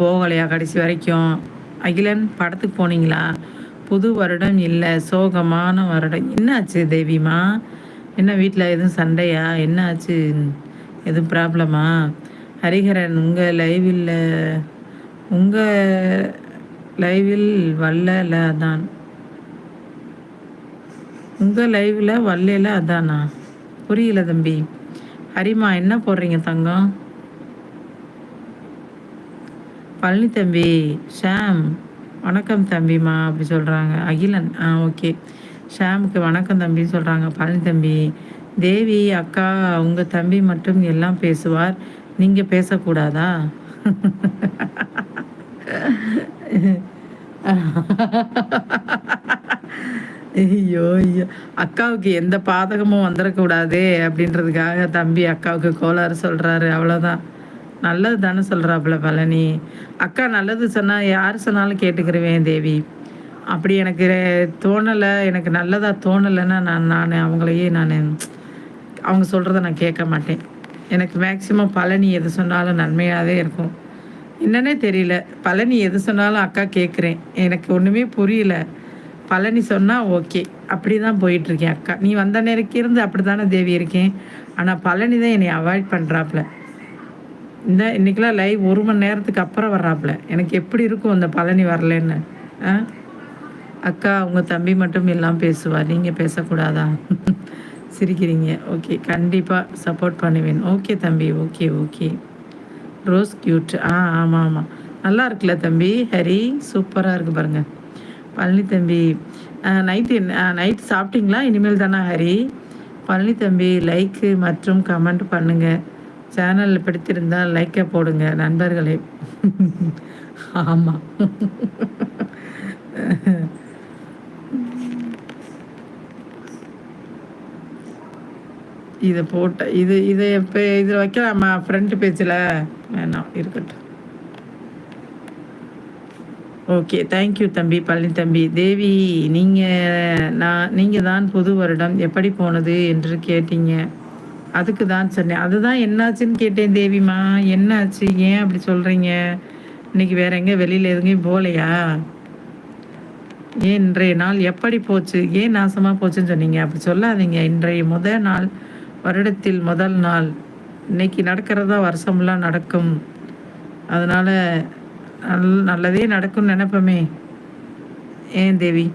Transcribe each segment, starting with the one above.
போகலையா கடைசி வரைக்கும்? அகிலன் படத்துக்கு போனீங்களா? புது வருடம் இல்லை சோகமான வருடம். என்னாச்சு தேவிமா? என்ன வீட்டில் எதுவும் சண்டையா? என்னாச்சு? எதுவும் ப்ராப்ளமா? ஹரிஹரன் உங்கள் லைவில் உங்கள் லைவில் வல்லல அதான். உங்கள் லைவில் வல்லையில் அதானா? புரியல தம்பி. ஹரிமா என்ன போடுறீங்க தங்கம்? பழனி தம்பி ஷாம் வணக்கம் தம்பிமா அப்படி சொல்கிறாங்க அகிலன் ஆ ஓகே. ஷாமுக்கு வணக்கம் தம்பின்னு சொல்கிறாங்க பழனி தம்பி. தேவி அக்கா உங்கள் தம்பி மட்டும் எல்லாம் பேசுவார். நீங்கள் பேசக்கூடாதா? ஐயோ ஐயோ. அக்காவுக்கு எந்த பாதகமும் வந்துடக்கூடாதே அப்படின்றதுக்காக தம்பி அக்காவுக்கு கோளாறு சொல்கிறாரு அவ்வளோதான் நல்லது தானே சொல்கிறாப்புல பழனி. அக்கா நல்லது சொன்னால் யார் சொன்னாலும் கேட்டுக்கிருவேன் தேவி. அப்படி எனக்கு தோணலை எனக்கு நல்லதாக தோணலைன்னா நான் நான் அவங்களையே நான் அவங்க சொல்கிறத நான் கேட்க மாட்டேன். எனக்கு மேக்சிமம் பழனி எது சொன்னாலும் நன்மையாகவே இருக்கும். என்னன்னே தெரியல. பழனி எது சொன்னாலும் அக்கா கேட்குறேன். எனக்கு ஒன்றுமே புரியல. பழனி சொன்னால் ஓகே. அப்படி தான் போயிட்டுருக்கேன் அக்கா. நீ வந்த நேரக்கு இருந்து அப்படி தானே தேவி இருக்கேன். ஆனால் பழனி தான் என்னை அவாய்ட் பண்ணுறாப்புல இந்த இன்றைக்கெலாம் லைவ் ஒரு மணி நேரத்துக்கு அப்புறம் வர்றாப்புல. எனக்கு எப்படி இருக்கும் அந்த பழனி வரலன்னு? ஆ? அக்கா உங்கள் தம்பி மட்டும் எல்லாம் பேசுவார் நீங்கள் பேசக்கூடாதா? சிரிக்கிறீங்க. ஓகே கண்டிப்பாக சப்போர்ட் பண்ணுவேன். ஓகே தம்பி ஓகே ஓகே ரோஸ் க்யூட் ஆ ஆமாம் ஆமாம் நல்லா இருக்குல்ல தம்பி? ஹரி சூப்பராக இருக்குது பாருங்கள் பழனி தம்பி நைட்டு நைட் சாப்பிட்டீங்களா? இனிமேல் தானே ஹரி? பழனி தம்பி லைக்கு மற்றும் கமெண்ட் பண்ணுங்கள் சேனலில் பிடித்திருந்தால் லைக்கை போடுங்க நண்பர்களே. ஆமாம் இதை போட்ட இது இதை இப்போ இதில் வைக்கலாமா? ஃப்ரண்ட் பேஜில் வேணாம் இருக்கட்டும். ஓகே தேங்க்யூ தம்பி பழனி தம்பி. தேவி நீங்கள் நான் நீங்கள் தான் புது வருடம். எப்படி போனது என்று கேட்டீங்க. அதுக்கு தான் சொன்னேன். அதுதான் என்னாச்சுன்னு கேட்டேன் தேவிமா. என்னாச்சு? ஏன் அப்படி சொல்கிறீங்க இன்னைக்கு வேற எங்கே? வெளியில் எதுங்கேயும் போகலையா? ஏன் இன்றைய நாள் எப்படி போச்சு? ஏன் நாசமாக போச்சுன்னு சொன்னீங்க? அப்படி சொல்லாதீங்க. இன்றைய முதல் நாள் வருடத்தில் முதல் நாள். இன்னைக்கு நடக்கிறதா வருஷம்லாம் நடக்கும். அதனால் நல் நல்லதே நடக்கும்னு நினைப்போமே. ஏன் தேவி?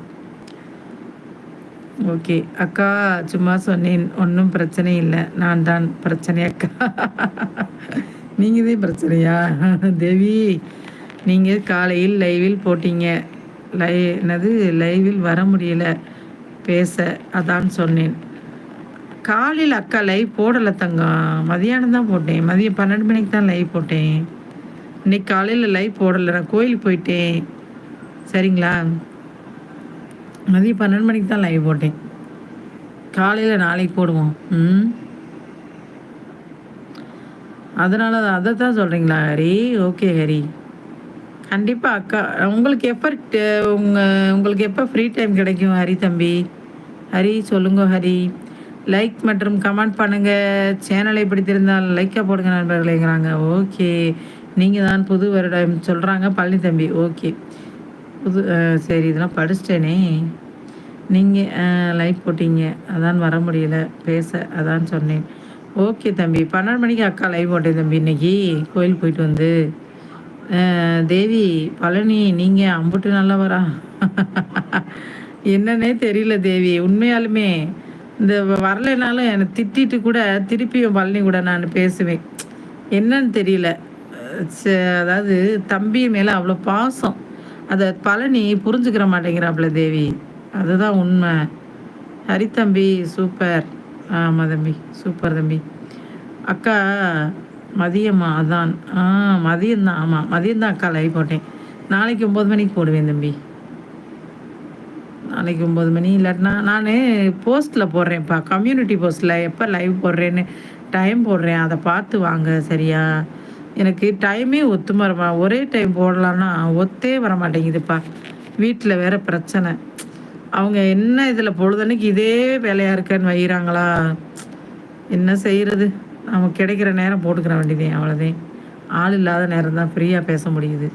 ஓகே அக்கா சும்மா சொன்னேன். ஒன்றும் பிரச்சனை இல்லை. நான் தான் பிரச்சனை அக்கா. நீங்கள் தான் பிரச்சனையா? தேவி நீங்கள் காலையில் லைவில் போட்டீங்க. லை என்னது? லைவில் வர முடியல. பேச. அதான் சொன்னேன். காலையில் அக்கா லைவ் போடலை தங்கம் மதியானம் தான் போட்டேன். மதியம் பன்னெண்டு மணிக்கு தான் லைவ் போட்டேன். இன்னைக்கு காலையில் லைவ் போடலை. நான் கோயிலுக்கு போயிட்டேன். சரிங்களா? மதியம் பன்னெண்டு மணிக்கு தான் லைவ் போட்டேன். காலையில் நாளைக்கு போடுவோம். ம். அதனால அதை தான் சொல்கிறீங்களா ஹரி? ஓகே ஹரி. கண்டிப்பாக அக்கா உங்களுக்கு எப்போ உங்கள் உங்களுக்கு எப்போ ஃப்ரீ டைம் கிடைக்கும் ஹரி தம்பி? ஹரி சொல்லுங்க ஹரி. லைக் மற்றும் கமெண்ட் பண்ணுங்கள் சேனலை பிடித்திருந்தால் லைக்காக போடுங்க நண்பர்களேங்கிறாங்க ஓகே நீங்கள் தான் புது வருடம் சொல்கிறாங்க பழனி தம்பி. ஓகே புது சரி இதெல்லாம் படிச்சிட்டேனே. நீங்கள் லைக் போட்டீங்க. அதான் வர முடியல. பேச அதான் சொன்னேன். ஓகே தம்பி. பன்னெண்டு மணிக்கு அக்கா லைவ் போட்டேன் தம்பி இன்னைக்கு. கோயில் போயிட்டு வந்து. தேவி பழனி நீங்கள் அம்புட்டு நல்லா வரா என்னன்னே தெரியல தேவி. உண்மையாலுமே இந்த வரலைனாலும் என்னை திட்டிட்டு கூட திருப்பியும் பழனி கூட நான் பேசுவேன். என்னன்னு தெரியல. அதாவது தம்பி மேலே அவ்வளோ பாசம். அதை பழனி புரிஞ்சுக்கிற மாட்டேங்கிறாப்புல தேவி. அதுதான் உண்மை. ஹரி தம்பி சூப்பர் ஆமாம் தம்பி சூப்பர் தம்பி. அக்கா மதியம்மா அதான். ஆ மதியம்தான் ஆமாம் மதியம்தான் அக்கா லைவ் போட்டேன். நாளைக்கு ஒம்பது மணிக்கு போடுவேன் தம்பி. நாளைக்கு ஒம்பது மணி இல்லாட்டினா நான் போஸ்ட்டில் போடுறேன்ப்பா. கம்யூனிட்டி போஸ்ட்டில் எப்போ லைவ் போடுறேன்னு டைம் போடுறேன். அதை பார்த்து வாங்க சரியா? எனக்கு டைமே ஒத்து வரமா ஒரே டைம் போடலான்னா ஒத்தே வர மாட்டேங்குதுப்பா வீட்டில் வேற பிரச்சனை. அவங்க என்ன இதில் பொழுதன்னைக்கு இதே வேலையாக இருக்கன்னு வைகிறாங்களா என்ன செய்கிறது நமக்கு கிடைக்கிற நேரம் போட்டுக்கிற வேண்டியதே அவ்வளோதான் ஆள் இல்லாத நேரம் தான் ஃப்ரீயாக பேச முடியுது.